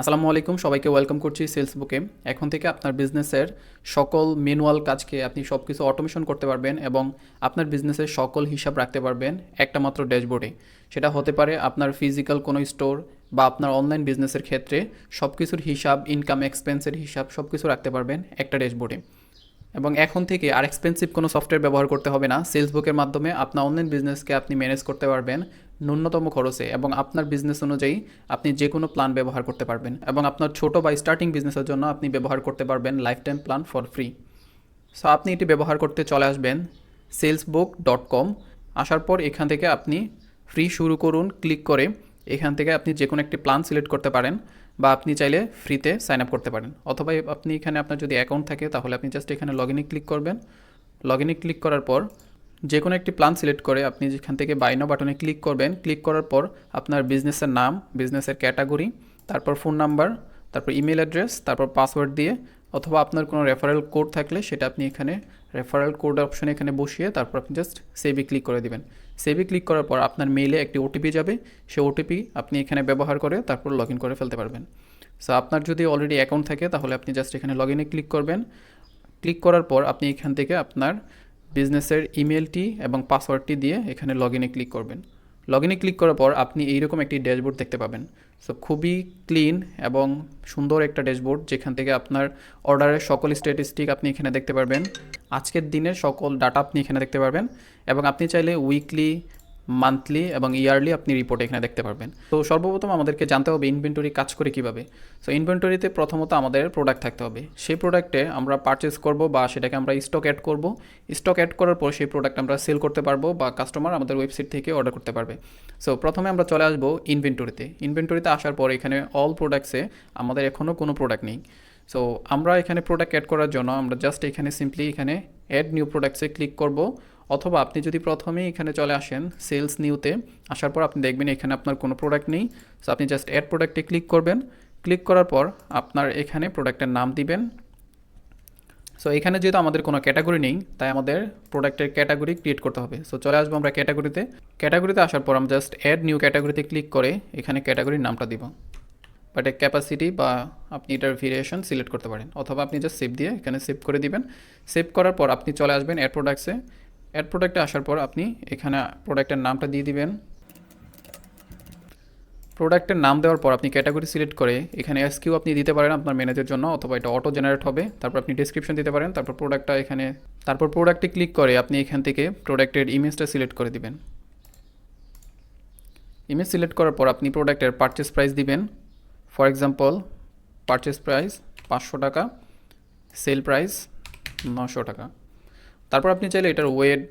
আসসালামু আলাইকুম, সবাইকে ওয়েলকাম করছি সেলস বুকে এখন থেকে আপনার বিজনেসের সকল ম্যানুয়াল কাজকে আপনি সব কিছু অটোমেশন করতে পারবেন এবং আপনার বিজনেসের সকল হিসাব রাখতে পারবেন একটা মাত্র ড্যাশবোর্ডে সেটা হতে পারে আপনার ফিজিক্যাল কোনো স্টোর বা আপনার অনলাইন বিজনেসের ক্ষেত্রে সব কিছুর হিসাব ইনকাম এক্সপেন্সের হিসাব সব কিছু রাখতে পারবেন একটা ড্যাশবোর্ডে এবং এখন থেকে আর এক্সপেন্সিভ কোনো সফটওয়্যার ব্যবহার করতে হবে না। সেলস বুকের মাধ্যমে আপনার অনলাইন বিজনেসকে আপনি ম্যানেজ করতে পারবেন। ন্যূনতম খরচে এবং আপনার বিজনেস অনুযায়ী আপনি যে কোনো প্ল্যান ব্যবহার করতে পারবেন এবং আপনার ছোট বা স্টার্টিং বিজনেসের জন্য আপনি ব্যবহার করতে পারবেন lifetime plan for free so আপনি এটি ব্যবহার করতে চলে আসবেন সেলস বুক ডট কম আসার পর এখান থেকে আপনি ফ্রি শুরু করুন ক্লিক করে এখান থেকে আপনি যে কোনো একটি প্ল্যান সিলেক্ট করতে পারেন বা আপনি চাইলে ফ্রিতে সাইন আপ করতে পারেন। অথবা আপনি এখানে আপনার যদি অ্যাকাউন্ট থাকে তাহলে আপনি জাস্ট এখানে লগ ইনে ক্লিক করবেন। লগ ইনে ক্লিক করার পর যে কোনো একটি প্ল্যান সিলেক্ট করে আপনি যেখান থেকে বাইনো বাটনে ক্লিক করবেন ক্লিক করার পর আপনার বিজনেসের নাম বিজনেসের ক্যাটাগরি তারপর ফোন নাম্বার তারপর ইমেল অ্যাড্রেস তারপর পাসওয়ার্ড দিয়ে অথবা আপনার কোনো রেফারেল কোড থাকলে সেটা আপনি এখানে রেফারেল কোড অপশনে এখানে বসিয়ে তারপর আপনি জাস্ট সেভে ক্লিক করে দিবেন। সেভে ক্লিক করার পর আপনার মেইলে একটি ওটিপি যাবে সেই ওটিপি আপনি এখানে ব্যবহার করে তারপর লগ করে ফেলতে পারবেন। সো আপনার যদি অলরেডি অ্যাকাউন্ট থাকে তাহলে আপনি জাস্ট এখানে লগ ক্লিক করবেন। ক্লিক করার পর আপনি এখান থেকে আপনার বিজনেসের ইমেলটি এবং পাসওয়ার্ডটি দিয়ে এখানে লগ ইনে ক্লিক করবেন। লগ ইনে ক্লিক করার পর আপনি এইরকম একটি ড্যাশবোর্ড দেখতে পাবেন। সো খুবই ক্লিন এবং সুন্দর একটা ড্যাশবোর্ড যেখান থেকে আপনার অর্ডারের সকল স্ট্যাটিস্টিক আপনি এখানে দেখতে পারবেন। আজকের দিনের সকল ডাটা আপনি এখানে দেখতে পারবেন এবং আপনি চাইলে উইকলি মান্থলি এবং ইয়ারলি আপনি রিপোর্ট এখানে দেখতে পারবেন। তো সর্বপ্রথম আমাদেরকে জানতে হবে ইনভেন্টরি কাজ করে কীভাবে। সো ইনভেন্টরিতে প্রথমত আমাদের প্রোডাক্ট থাকতে হবে। সেই প্রোডাক্টে আমরা পারচেস করব বা সেটাকে আমরা স্টক অ্যাড করব। স্টক অ্যাড করার পর সেই প্রোডাক্ট আমরা সেল করতে পারব বা কাস্টমার আমাদের ওয়েবসাইট থেকে অর্ডার করতে পারবে। সো প্রথমে আমরা চলে আসব ইনভেন্টরিতে ইনভেন্টরিতে আসার পর এখানে অল প্রোডাক্টসে আমাদের এখনও কোনো প্রোডাক্ট নেই। সো আমরা এখানে প্রোডাক্ট অ্যাড করার জন্য আমরা জাস্ট এখানে সিম্পলি এখানে অ্যাড নিউ প্রোডাক্টসে ক্লিক করব। অথবা আপনি যদি প্রথমেই এখানে চলে আসেন সেলস নিউতে আসার পর আপনি দেখবেন এখানে আপনার কোনো প্রোডাক্ট নেই। সো আপনি জাস্ট অ্যাড প্রোডাক্টে ক্লিক করবেন। ক্লিক করার পর আপনার এখানে প্রোডাক্টের নাম দিবেন। সো এখানে যেহেতু আমাদের কোনো ক্যাটাগরি নেই, তাই আমাদের প্রোডাক্টের ক্যাটাগরি ক্রিয়েট করতে হবে। সো চলে আসব আমরা ক্যাটাগরিতে ক্যাটাগরিতে আসার পর আমরা জাস্ট অ্যাড নিউ ক্যাটাগরিতে ক্লিক করে এখানে ক্যাটাগরির নামটা দিব। বাট এ ক্যাপাসিটি বা আপনি এটার ভেরিয়েশন সিলেক্ট করতে পারেন। অথবা আপনি জাস্ট সেভ দিয়ে এখানে সেভ করে দিবেন। সেভ করার পর আপনি চলে আসবেন অ্যাড প্রোডাক্টসে অ্যাড প্রোডাক্টে আসার পর আপনি এখানে প্রোডাক্টের নামটা দিয়ে দিবেন। প্রোডাক্টের নাম দেওয়ার পর আপনি ক্যাটাগরি সিলেক্ট করে এখানে এসকিউ আপনি দিতে পারেন আপনার ম্যানেজের জন্য অথবা এটা অটো জেনারেট হবে। তারপর আপনি ডিসক্রিপশন দিতে পারেন, তারপর প্রোডাক্টটা এখানে, তারপর প্রোডাক্টে ক্লিক করে আপনি এখান থেকে প্রোডাক্টের ইমেজটা সিলেক্ট করে দিবেন। ইমেজ সিলেক্ট করার পর আপনি প্রোডাক্টের পারচেস প্রাইস দিবেন। ফর এক্সাম্পল পারচেস প্রাইস পাঁচশো টাকা সেল প্রাইস নশো টাকা। তারপর আপনি চাইলে এটার ওয়েট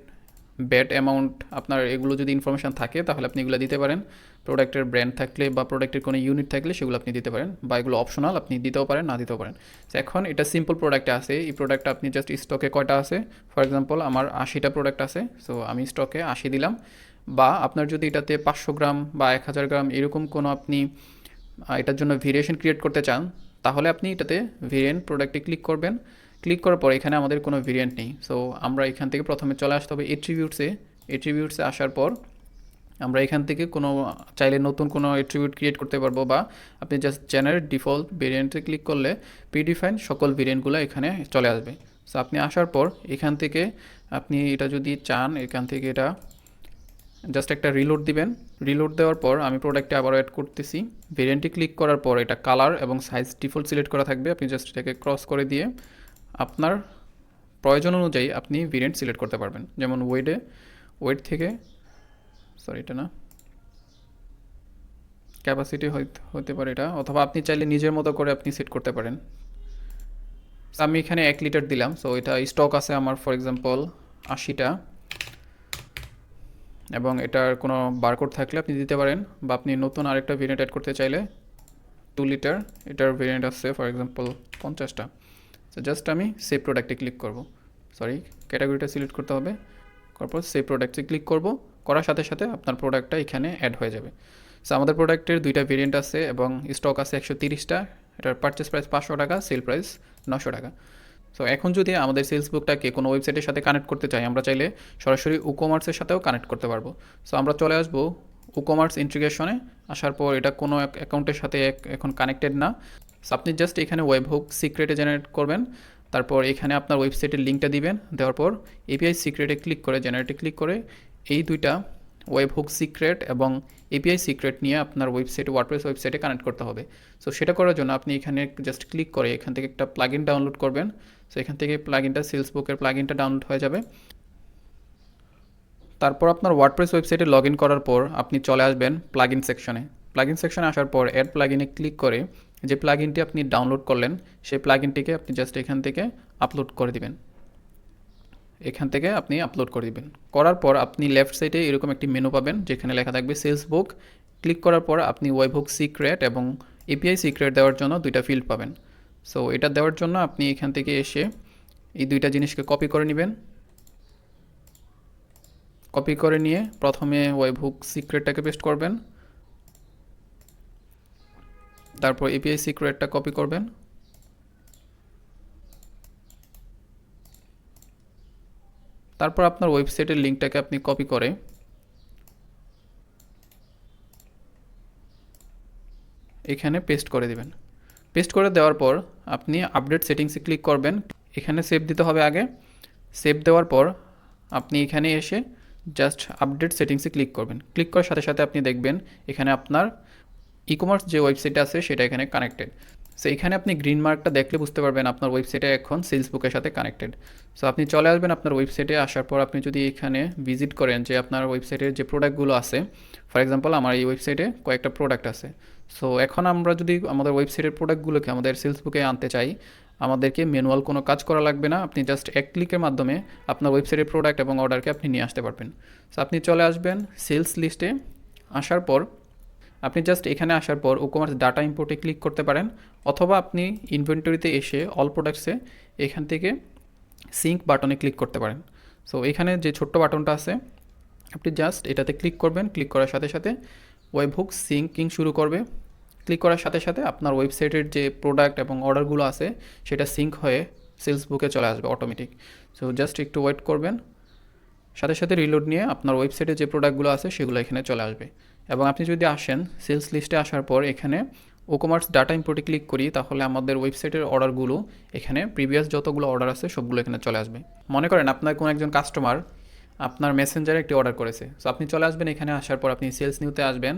ব্যাট অ্যামাউন্ট আপনার এগুলো যদি ইনফরমেশান থাকে, তাহলে আপনি এগুলো দিতে পারেন। প্রোডাক্টের ব্র্যান্ড থাকলে বা প্রোডাক্টের কোনো ইউনিট থাকলে সেগুলো আপনি দিতে পারেন বা এগুলো অপশনাল আপনি দিতেও পারেন, না দিতেও পারেন। তো এখন এটা সিম্পল প্রোডাক্টে আছে। এই প্রোডাক্টটা আপনি জাস্ট স্টকে কয়টা আছে? ফর এক্সাম্পল আমার আশিটা প্রোডাক্ট আছে সো আমি স্টকে আশি দিলাম। বা আপনার যদি এটাতে পাঁচশো গ্রাম বা এক হাজার গ্রাম এরকম কোনো আপনি এটার জন্য ভেরিয়েশন ক্রিয়েট করতে চান, তাহলে আপনি এটাতে ভেরিয়েন্ট প্রোডাক্টে ক্লিক করবেন। ক্লিক করার পর এখানে আমাদের কোনো ভেরিয়েন্ট নেই। সো আমরা এখান থেকে প্রথমে চলে আসতে হবে এট্রিবিউটসে এট্রিবিউটসে আসার পর আমরা এখান থেকে কোনো, চাইলে নতুন কোনো এট্রিবিউট ক্রিয়েট করতে পারব বা আপনি জাস্ট জেনারেট ডিফল্ট ভেরিয়েন্টে ক্লিক করলে পিডিফাইন সকল ভেরিয়েন্টগুলো এখানে চলে আসবে। সো আপনি আসার পর এখান থেকে আপনি এটা যদি চান, এখান থেকে এটা জাস্ট একটা রিলোড দিবেন। রিলোড দেওয়ার পর আমি প্রোডাক্টে আবার অ্যাড করতেছি। ভেরিয়েন্টে ক্লিক করার পর এটা কালার এবং সাইজ ডিফল্ট সিলেক্ট করা থাকবে। আপনি জাস্ট এটাকে ক্রস করে দিয়ে আপনার প্রয়োজন অনুযায়ী আপনি ভেরিয়েন্ট সিলেক্ট করতে পারবেন। যেমন ওয়েডে ওয়েট থেকে সরি এটা না। ক্যাপাসিটি হতে পারে এটা। অথবা আপনি চাইলে নিজের মতো করে আপনি সেট করতে পারেন। আমি এখানে এক লিটার দিলাম সো এটা স্টক আছে আমার ফর এক্সাম্পল আশিটা। এবং এটার কোনো বারকোড থাকলে আপনি দিতে পারেন। বা আপনি নতুন আরেকটা ভেরিয়েন্ট অ্যাড করতে চাইলে টু লিটার এটার ভেরিয়েন্ট আসছে ফর এক্সাম্পল পঞ্চাশটা। সো জাস্ট আমি সেভ প্রোডাক্টে ক্লিক করব। সরি ক্যাটাগরিটা সিলেক্ট করতে হবে। তারপর সেভ প্রোডাক্টে ক্লিক করব। করার সাথে সাথে আপনার প্রোডাক্টটা এখানে অ্যাড হয়ে যাবে। সো আমাদের প্রোডাক্টের দুইটা ভেরিয়েন্ট আছে এবং স্টক আছে একশো তিরিশটা। এটার পারচেস প্রাইস পাঁচশো টাকা সেল প্রাইস নশো টাকা। সো এখন যদি আমাদের সেলস বুকটাকে কোনো ওয়েবসাইটের সাথে কানেক্ট করতে চাই, আমরা চাইলে সরাসরি ই কমার্সের সাথেও কানেক্ট করতে পারব। সো আমরা চলে আসব কমার্স ইন্টিগ্রেশনে আসার পর এটা কোনো অ্যাকাউন্টের সাথে এখন কানেক্টেড না। আপনি জাস্ট এখানে ওয়েব হুক সিক্রেটে জেনারেট করবেন। তারপর এখানে আপনার ওয়েবসাইটের লিঙ্কটা দিবেন। দেওয়ার পর এপিআই সিক্রেটে ক্লিক করে জেনারেটে ক্লিক করে এই দুইটা ওয়েব হুক সিক্রেট এবং এপিআই সিক্রেট নিয়ে আপনার ওয়েবসাইটে ওয়ার্ডপ্রেস ওয়েবসাইটে কানেক্ট করতে হবে। সো সেটা করার জন্য আপনি এখানে জাস্ট ক্লিক করে এখান থেকে একটা প্লাগইন ডাউনলোড করবেন। সো এখান থেকে প্লাগইনটা সেলস বুকের প্লাগইনটা ডাউনলোড হয়ে যাবে। তারপর আপনার ওয়ার্ডপ্রেস ওয়েবসাইটে লগ ইন করার পর আপনি চলে আসবেন প্লাগইন সেকশনে প্লাগইন সেকশনে আসার পর অ্যাড প্লাগইনে ক্লিক করে যে প্লাগইনটি আপনি ডাউনলোড করলেন, সেই প্লাগইনটিকে আপনি জাস্ট এখান থেকে আপলোড করে দিবেন। এখান থেকে আপনি আপলোড করে দিবেন। করার পর আপনি লেফট সাইডে এরকম একটি মেনু পাবেন, যেখানে লেখা থাকবে সেলস বুক ক্লিক করার পর আপনি ওয়েবহুক সিক্রেট এবং এপিআই সিক্রেট দেওয়ার জন্য দুইটা ফিল্ড পাবেন। সো এটা দেওয়ার জন্য আপনি এখান থেকে এসে এই দুইটা জিনিসকে কপি করে নেবেন। কপি করে নিয়ে প্রথমে ওয়েবহুক সিক্রেটটাকে পেস্ট করবেন। তারপর এপিআই সিক্রেটটা কপি করবেন। তারপর আপনার ওয়েবসাইটের লিঙ্কটাকে আপনি কপি করে। এখানে পেস্ট করে দিবেন। পেস্ট করে দেওয়ার পর আপনি আপডেট সেটিংসে ক্লিক করবেন। এখানে সেভ দিতে হবে আগে। সেভ দেওয়ার পর আপনি এখানে এসে জাস্ট আপডেট সেটিংসে ক্লিক করবেন। ক্লিক করার সাথে সাথে আপনি দেখবেন এখানে আপনার ই কমার্স যে ওয়েবসাইট আছে সেটা এখানে কানেক্টেড সো এখানে আপনি গ্রিন মার্কটা দেখলে বুঝতে পারবেন আপনার ওয়েবসাইটে এখন সেলস বুকের সাথে কানেক্টেড সো আপনি চলে আসবেন আপনার ওয়েবসাইটে আসার পর আপনি যদি এখানে ভিজিট করেন যে আপনার ওয়েবসাইটের যে প্রোডাক্টগুলো আছে ফর এক্সাম্পল আমার এই ওয়েবসাইটে কয়েকটা প্রোডাক্ট আছে. সো এখন আমরা যদি আমাদের ওয়েবসাইটের প্রোডাক্টগুলোকে আমাদের সেলস বুকে আনতে চাই, আমাদেরকে ম্যানুয়াল কোনো কাজ করা লাগবে না, আপনি জাস্ট এক ক্লিকের মাধ্যমে আপনার ওয়েবসাইটের প্রোডাক্ট এবং অর্ডারকে আপনি নিয়ে আসতে পারবেন। সো আপনি চলে আসবেন সেলস লিস্টে আসার পর আপনি জাস্ট এখানে আসার পর ওকমার্স ডাটা ইম্পোর্টে ক্লিক করতে পারেন, অথবা আপনি ইনভেন্টরিতে এসে অল প্রোডাক্টসে এখান থেকে সিঙ্ক বাটনে ক্লিক করতে পারেন। সো এখানে যে ছোট্ট বাটনটা আছে, আপনি জাস্ট এটাতে ক্লিক করবেন ক্লিক করার সাথে সাথে ওয়েবহুক সিঙ্কিং শুরু করবে। ক্লিক করার সাথে সাথে আপনার ওয়েবসাইটের যে প্রোডাক্ট এবং অর্ডারগুলো আছে, সেটা সিঙ্ক হয়ে সেলস বুকে চলে আসবে অটোমেটিক সো জাস্ট একটু ওয়েট করবেন। সাথে সাথে রিলোড নিয়ে আপনার ওয়েবসাইটে যে প্রোডাক্টগুলো আছে, সেগুলো এখানে চলে আসবে। এবং আপনি যদি আসেন সেলস লিস্টে আসার পর এখানে ওকমার্স ডাটা ইম্পোর্টে ক্লিক করি, তাহলে আমাদের ওয়েবসাইটের অর্ডারগুলো এখানে প্রিভিয়াস যতগুলো অর্ডার আছে সবগুলো এখানে চলে আসবে। মনে করেন আপনার কোনো একজন কাস্টমার আপনার মেসেঞ্জারে একটি অর্ডার করেছে। সো আপনি চলে আসবেন এখানে আসার পর আপনি সেলস নিউতে আসবেন।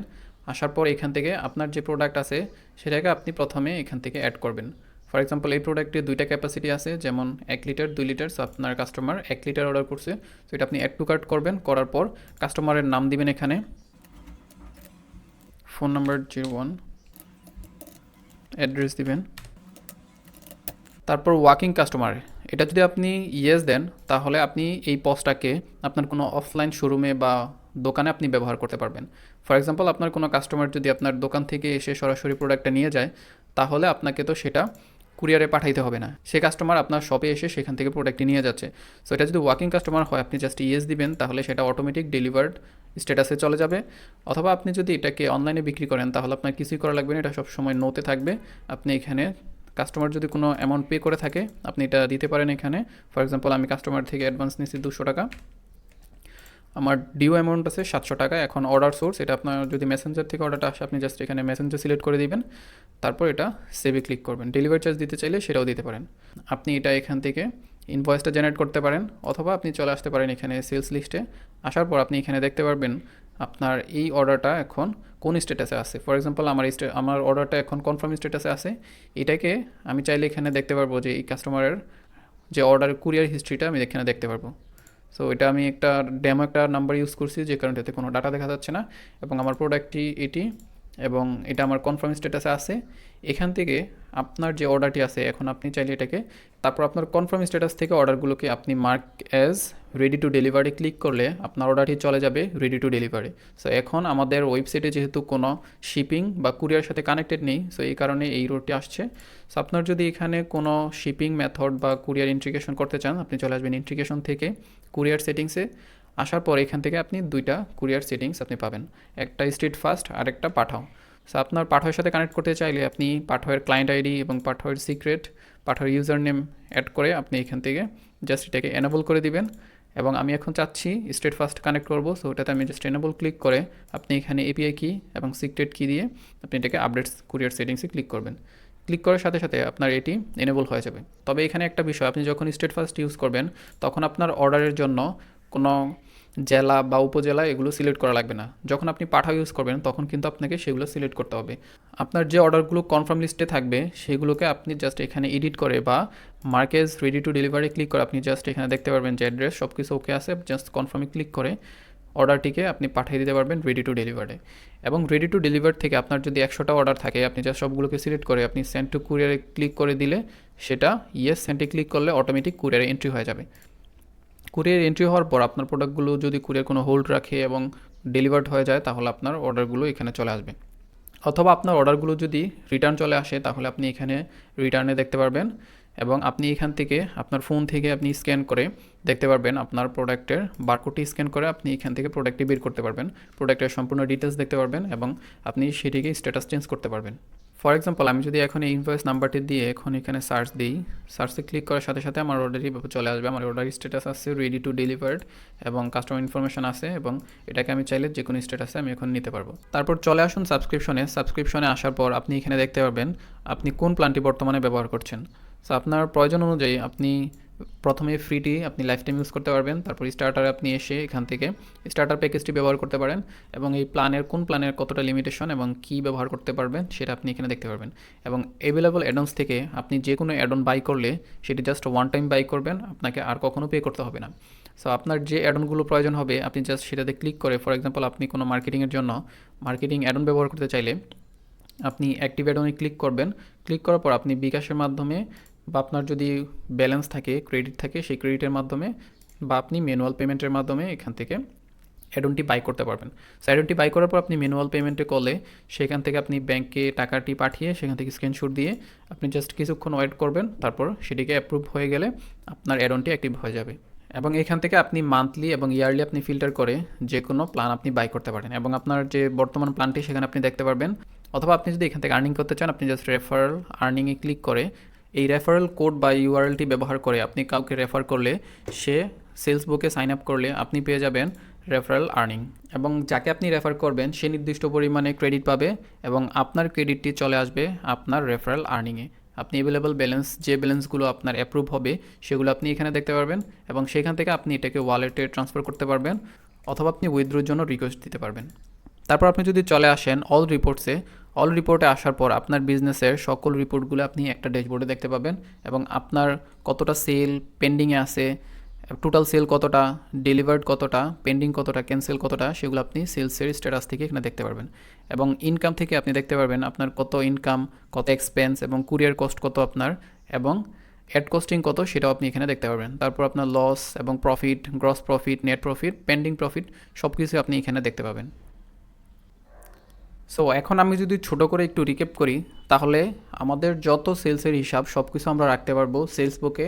আসার পর এখান থেকে আপনার যে প্রোডাক্ট আছে, সেটাকে আপনি প্রথমে এখান থেকে অ্যাড করবেন। ফর এক্সাম্পল এই প্রোডাক্টে দুইটা ক্যাপাসিটি আছে, যেমন এক লিটার দুই লিটার সো আপনার কাস্টমার এক লিটার অর্ডার করছে। সো এটা আপনি অ্যাড টু কার্ট করবেন, করার পর কাস্টমারের নাম দিবেন এখানে। Phone number zero one. Address দিবেন। তারপর ওয়াকিং কাস্টমার এটা যদি আপনি ইয়েস দেন, তাহলে আপনি এই পজটাকে আপনার কোনো অফলাইন শোরুমে বা দোকানে আপনি ব্যবহার করতে পারবেন। ফর এক্সাম্পল আপনার কোনো কাস্টমার যদি আপনার দোকান থেকে এসে সরাসরি প্রোডাক্টটা নিয়ে যায়, তাহলে আপনাকে তো সেটা কুরিয়ারে পাঠাইতে হবে না। সে কাস্টমার আপনার শপে এসে সেখান থেকে প্রোডাক্টটি নিয়ে যাচ্ছে। সো এটা যদি ওয়াকিং কাস্টমার হয়, আপনি জাস্ট ইয়েস দিবেন, তাহলে সেটা অটোমেটিক ডেলিভার্ড স্ট্যাটাসে চলে যাবে। অথবা আপনি যদি এটাকে অনলাইনে বিক্রি করেন, তাহলে আপনার কিছুই করা লাগবে না, এটা সবসময় নোতে থাকবে। আপনি এখানে কাস্টমার যদি কোনো অ্যামাউন্ট পে করে থাকে, আপনি এটা দিতে পারেন এখানে। ফর এক্সাম্পল আমি কাস্টমার থেকে অ্যাডভান্স নিচ্ছি দুশো টাকা। আমার ডিউ অ্যামাউন্ট আছে সাতশো টাকা। এখন অর্ডার সোর্স এটা আপনার যদি মেসেঞ্জার থেকে অর্ডারটা আসে, আপনি জাস্ট এখানে মেসেঞ্জার সিলেক্ট করে দিবেন। তারপর এটা সেভে ক্লিক করবেন। ডেলিভারি চার্জ দিতে চাইলে সেটাও দিতে পারেন। আপনি এটা এখান থেকে ইনভয়েসটা জেনারেট করতে পারেন, অথবা আপনি চলে আসতে পারেন এখানে সেলস লিস্টে আসার পর আপনি এখানে দেখতে পারবেন আপনার এই অর্ডারটা এখন কোন স্ট্যাটাসে আছে। ফর এক্সাম্পল আমার আমার অর্ডারটা এখন কনফার্ম স্ট্যাটাসে আছে। এটাকে আমি চাইলে এখানে দেখতে পারব যে এই কাস্টমারের যে অর্ডার কুরিয়ার হিস্ট্রিটা আমি এখানে দেখতে পারব। সো এটা আমি একটা ডেমো একটা নাম্বার ইউজ করছি যে কারণে এতে কোনো ডাটা দেখা যাচ্ছে না। এবং আমার প্রোডাক্টটি এটি এবং এটা আমার কনফার্ম স্ট্যাটাসে আছে। এখান থেকে আপনার যে অর্ডারটি আছে, এখন আপনি চাইলে এটাকে, তারপর আপনার কনফার্ম স্ট্যাটাস থেকে অর্ডারগুলোকে আপনি mark as ready to delivery click করলে আপনার অর্ডারটি চলে যাবে রেডি টু ডেলিভারি সো এখন আমাদের ওয়েবসাইটে যেহেতু কোনো শিপিং বা কুরিয়ার সাথে কানেক্টেড নেই সো এই কারণে এই রোডটি আসছে। সো আপনার যদি এখানে কোনো শিপিং মেথড বা কুরিয়ার ইন্টিগ্রেশন করতে চান, আপনি চলে আসবেন ইন্টিগ্রেশন থেকে কুরিয়ার সেটিংসে আসার পর এখান থেকে আপনি দুইটা কুরিয়ার সেটিংস আপনি পাবেন। একটা স্ট্রিট ফাস্ট আর একটা পাঠাও। সো আপনার পাঠয়ের সাথে কানেক্ট করতে চাইলে আপনি পাঠয়ের ক্লায়েন্ট আইডি এবং পাঠয়ের সিক্রেট পাঠয়ের ইউজার নেম অ্যাড করে আপনি এখান থেকে জাস্ট এটাকে এনাবল করে দিবেন। এবং আমি এখন চাচ্ছি স্টেট ফার্স্ট কানেক্ট করব সো ওটাতে আমি জাস্ট এনেবল ক্লিক করে আপনি এখানে এপিআই কি এবং সিক্রেট কি দিয়ে আপনি এটাকে আপডেটস কুরিয়ার সেটিংসে ক্লিক করবেন। ক্লিক করার সাথে সাথে আপনার এটি এনেবল হয়ে যাবে। তবে এখানে একটা বিষয়, আপনি যখন স্টেট ফার্স্ট ইউজ করবেন, তখন আপনার অর্ডারের জন্য কোনো জেলা বা উপজেলা এগুলো সিলেক্ট করা লাগবে না। যখন আপনি পাঠা ইউজ করবেন, তখন কিন্তু আপনাকে সেগুলো সিলেক্ট করতে হবে। আপনার যে অর্ডারগুলো কনফার্ম লিস্টে থাকবে, সেগুলোকে আপনি জাস্ট এখানে এডিট করে বা mark as ready to delivery click করে আপনি জাস্ট এখানে দেখতে পারবেন যে অ্যাড্রেস সব কিছু ওকে আছে জাস্ট কনফার্মে ক্লিক করে অর্ডারটিকে আপনি পাঠিয়ে দিতে পারবেন রেডি টু ডেলিভারে এবং রেডি টু ডেলিভার থেকে আপনার যদি একশোটা অর্ডার থাকে, আপনি জাস্ট সবগুলোকে সিলেক্ট করে আপনি সেন্ড টু কুরিয়ারে ক্লিক করে দিলে, সেটা ইয়েস সেন্টে ক্লিক করলে অটোমেটিক কুরিয়ারে এন্ট্রি হয়ে যাবে। কুরিয়ার এন্ট্রি হওয়ার পর আপনার প্রোডাক্টগুলো যদি কুরিয়ার কোনো হোল্ড রাখে এবং ডেলিভার্ড হয়ে যায়, তাহলে আপনার অর্ডারগুলো এখানে চলে আসবে। অথবা আপনার অর্ডারগুলো যদি রিটার্ন চলে আসে, তাহলে আপনি এখানে রিটার্নে দেখতে পারবেন এবং আপনি এখান থেকে আপনার ফোন থেকে আপনি স্ক্যান করে দেখতে পারবেন আপনার প্রোডাক্টের বারকোডটি স্ক্যান করে আপনি এখান থেকে প্রোডাক্টটি বের করতে পারবেন। প্রোডাক্টের সম্পূর্ণ ডিটেলস দেখতে পারবেন এবং আপনি সেটিকে স্ট্যাটাস চেঞ্জ করতে পারবেন। ফর এক্সাম্পল আমি যদি এখন এই ইনভয়েস নাম্বারটি দিয়ে এখন এখানে সার্চ দিই সার্চে ক্লিক করার সাথে সাথে আমার অর্ডারই চলে আসবে। আমার অর্ডার স্ট্যাটাস আছে রেডি টু ডেলিভার্ড এবং কাস্টমার ইনফরমেশন আছে এবং এটাকে আমি চাইলে যে কোনো স্ট্যাটাসে আমি এখন নিতে পারব। তারপর চলে আসুন সাবস্ক্রিপশনে সাবস্ক্রিপশনে আসার পর আপনি এখানে দেখতে পারবেন, আপনি কোন প্ল্যানটি বর্তমানে ব্যবহার করছেন। সো আপনার প্রয়োজন অনুযায়ী আপনি প্রথমে ফ্রিটি আপনি লাইফ টাইম ইউজ করতে পারবেন, তারপর স্টার্টারে আপনি এসে এখান থেকে স্টার্টার প্যাকেজটি ব্যবহার করতে পারেন এবং এই প্ল্যানের কোন প্ল্যানের কতটা লিমিটেশন এবং কী ব্যবহার করতে পারবেন সেটা আপনি এখানে দেখতে পারবেন এবং অ্যাভেলেবল অ্যাডন্স থেকে আপনি যে কোনো অ্যাডন বাই করলে সেটি জাস্ট ওয়ান টাইম বাই করবেন, আপনাকে আর কখনো পে করতে হবে না। সো আপনার যে অ্যাডনগুলো প্রয়োজন হবে, আপনি জাস্ট সেটাতে ক্লিক করে ফর এক্সাম্পল আপনি কোনো মার্কেটিংয়ের জন্য মার্কেটিং অ্যাডন ব্যবহার করতে চাইলে আপনি অ্যাক্টিভ অ্যাডনে ক্লিক করবেন। ক্লিক করার পর আপনি বিকাশের মাধ্যমে বা আপনার যদি ব্যালেন্স থাকে ক্রেডিট থাকে, সেই ক্রেডিটের মাধ্যমে বা আপনি ম্যানুয়াল পেমেন্টের মাধ্যমে এখান থেকে অ্যাডনটি বাই করতে পারবেন। সো অ্যাডনটি বাই করার পর আপনি ম্যানুয়াল পেমেন্টে করলে সেখান থেকে আপনি ব্যাংকে টাকাটি পাঠিয়ে সেখান থেকে স্ক্রিনশট দিয়ে আপনি জাস্ট কিছুক্ষণ ওয়েট করবেন, তারপর সেটিকে অ্যাপ্রুভ হয়ে গেলে আপনার অ্যাডনটি অ্যাক্টিভ হয়ে যাবে। এবং এখান থেকে আপনি মান্থলি এবং ইয়ারলি আপনি ফিল্টার করে যে কোনো প্ল্যান আপনি বাই করতে পারেন। এবং আপনার যে বর্তমান প্ল্যানটি সেখানে আপনি দেখতে পারবেন। অথবা আপনি যদি এখান থেকে আর্নিং করতে চান, আপনি জাস্ট রেফারেল আর্নিংয়ে ক্লিক করে এই রেফারেল কোড বা ইউআরএলটি ব্যবহার করে আপনি কাউকে রেফার করলে সে সেলস বুকে সাইন আপ করলে আপনি পেয়ে যাবেন রেফারেল আর্নিং এবং যাকে আপনি রেফার করবেন, সে নির্দিষ্ট পরিমাণে ক্রেডিট পাবে এবং আপনার ক্রেডিটটি চলে আসবে আপনার রেফারেল আর্নিংয়ে আপনি অ্যাভেলেবল ব্যালেন্স যে ব্যালেন্সগুলো আপনার অ্যাপ্রুভ হবে, সেগুলো আপনি এখানে দেখতে পারবেন এবং সেখান থেকে আপনি এটাকে ওয়ালেটে ট্রান্সফার করতে পারবেন অথবা আপনি উইথড্রোর জন্য রিকোয়েস্ট দিতে পারবেন। তারপর আপনি যদি চলে আসেন অল রিপোর্টসে অল রিপোর্টে আসার পর আপনার বিজনেসের সকল রিপোর্টগুলো আপনি একটা ড্যাশবোর্ডে দেখতে পাবেন এবং আপনার কতটা সেল পেন্ডিংয়ে আছে টোটাল সেল কতটা ডেলিভার্ড কতটা পেন্ডিং কতটা ক্যান্সেল কতটা, সেগুলো আপনি সেলসের স্ট্যাটাস থেকে এখানে দেখতে পারবেন। এবং ইনকাম থেকে আপনি দেখতে পারবেন আপনার কত ইনকাম কত এক্সপেন্স এবং কুরিয়ার কস্ট কত আপনার এবং অ্যাড কস্টিং কত সেটাও আপনি এখানে দেখতে পারবেন। তারপর আপনার লস এবং profit gross profit net profit pending profit সব কিছু আপনি এখানে দেখতে পাবেন। সো এখন আমি যদি ছোট করে একটু রিকেপ করি, তাহলে আমাদের যত সেলসের হিসাব সব কিছু আমরা রাখতে পারব সেলস বুকে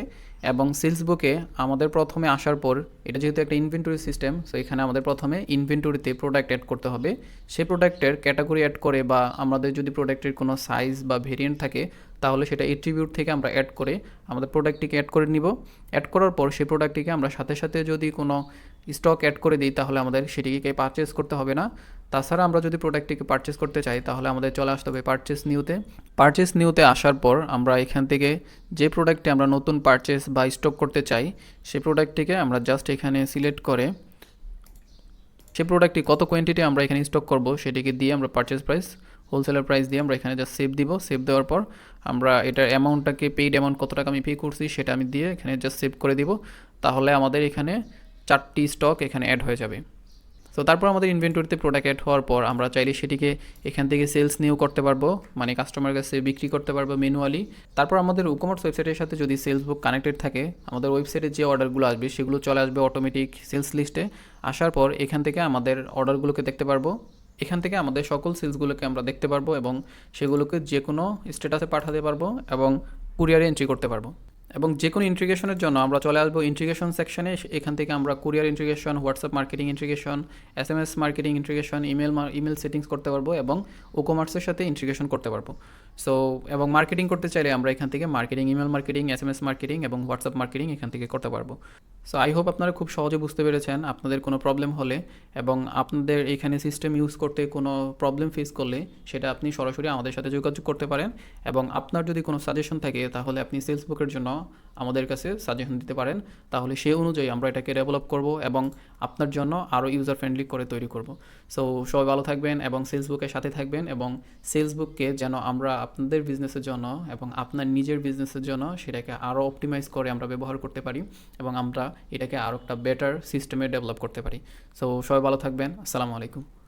এবং সেলস বুকে আমাদের প্রথমে আসার পর, এটা যেহেতু একটা ইনভেন্টরি সিস্টেম সো এখানে আমাদের প্রথমে ইনভেন্টরিতে প্রোডাক্ট অ্যাড করতে হবে। সেই প্রোডাক্টের ক্যাটাগরি অ্যাড করে বা আমাদের যদি প্রোডাক্টের কোনো সাইজ বা ভেরিয়েন্ট থাকে, তাহলে সেটা এট্রিবিউট থেকে আমরা অ্যাড করে আমাদের প্রোডাক্টটিকে অ্যাড করে নিব। অ্যাড করার পর সেই প্রোডাক্টটিকে আমরা সাথে সাথে যদি কোনো স্টক অ্যাড করে দিই, তাহলে আমাদের সেটিকে পারচেস করতে হবে না। তাছাড়া আমরা যদি প্রোডাক্টটিকে পারচেস করতে চাই, তাহলে আমাদের চলে আসতে হবে পারচেস নিউতে পারচেস নিউতে আসার পর আমরা এখান থেকে যে প্রোডাক্টটি আমরা নতুন পারচেস বা স্টক করতে চাই সেই প্রোডাক্টটিকে আমরা জাস্ট এখানে সিলেক্ট করে সেই প্রোডাক্টটি কত কোয়ান্টিটি আমরা এখানে স্টক করব, সেটিকে দিয়ে আমরা পারচেস প্রাইস হোলসেলার প্রাইস দিয়ে আমরা এখানে জাস্ট সেভ দিব। সেভ দেওয়ার পর আমরা এটার অ্যামাউন্টটাকে পেইড অ্যামাউন্ট কত টাকা আমি পে করছি, সেটা আমি দিয়ে এখানে জাস্ট সেভ করে দিব। তাহলে আমাদের এখানে চারটি স্টক এখানে অ্যাড হয়ে যাবে। তো তারপর আমাদের ইনভেন্টরিতে প্রোডাক্ট অ্যাড হওয়ার পর আমরা চাইলে সেটিকে এখান থেকে সেলস নিয়েও করতে পারব মানে কাস্টমার কাছে বিক্রি করতে পারব ম্যানুয়ালি তারপর আমাদের উকমার্স ওয়েবসাইটের সাথে যদি সেলস বুক কানেক্টেড থাকে, আমাদের ওয়েবসাইটে যে অর্ডারগুলো আসবে সেগুলো চলে আসবে অটোমেটিক সেলস লিস্টে আসার পর এখান থেকে আমাদের অর্ডারগুলোকে দেখতে পারব। এখান থেকে আমাদের সকল সেলসগুলোকে আমরা দেখতে পারব এবং সেগুলোকে যে কোনো স্ট্যাটাসে পাঠাতে পারব এবং কুরিয়ারে এন্ট্রি করতে পারব। এবং যে কোনো ইন্ট্রিগেশনের জন্য আমরা চলে আসব ইন্ট্রিগেশন সেকশনে এখান থেকে আমরা courier integration WhatsApp marketing integration S M S marketing integration email email settings করতে পারব এবং ও কমার্সের সাথে ইন্ট্রিগেশন করতে পারব। সো এবং মার্কেটিং করতে চাইলে আমরা এখান থেকে marketing email marketing S M S marketing এবং হোয়াটসঅ্যাপ মার্কেটিং এখান থেকে করতে পারব। সো আই হোপ আপনারা খুব সহজে বুঝতে পেরেছেন আপনাদের কোনো প্রবলেম হলে এবং আপনাদের এখানে সিস্টেম ইউজ করতে কোনো প্রবলেম ফেস করলে সেটা আপনি সরাসরি আমাদের সাথে যোগাযোগ করতে পারেন এবং আপনার যদি কোনো সাজেশন থাকে তাহলে আপনি সেলস বুকের জন্য আমাদের কাছে সাজেশন দিতে পারেন, তাহলে সেই অনুযায়ী আমরা এটাকে ডেভেলপ করব এবং আপনার জন্য আরও ইউজার ফ্রেন্ডলি করে তৈরি করব। সো সবাই ভালো থাকবেন এবং সেলস বুকের সাথে থাকবেন এবং সেলস বুককে যেন আমরা আপনাদের বিজনেসের জন্য এবং আপনার নিজের বিজনেসের জন্য সেটাকে আরও অপটিমাইজ করে আমরা ব্যবহার করতে পারি এবং আমরা এটাকে আরও একটা বেটার সিস্টেমে ডেভেলপ করতে পারি। সো সবাই ভালো থাকবেন। আসসালামু আলাইকুম।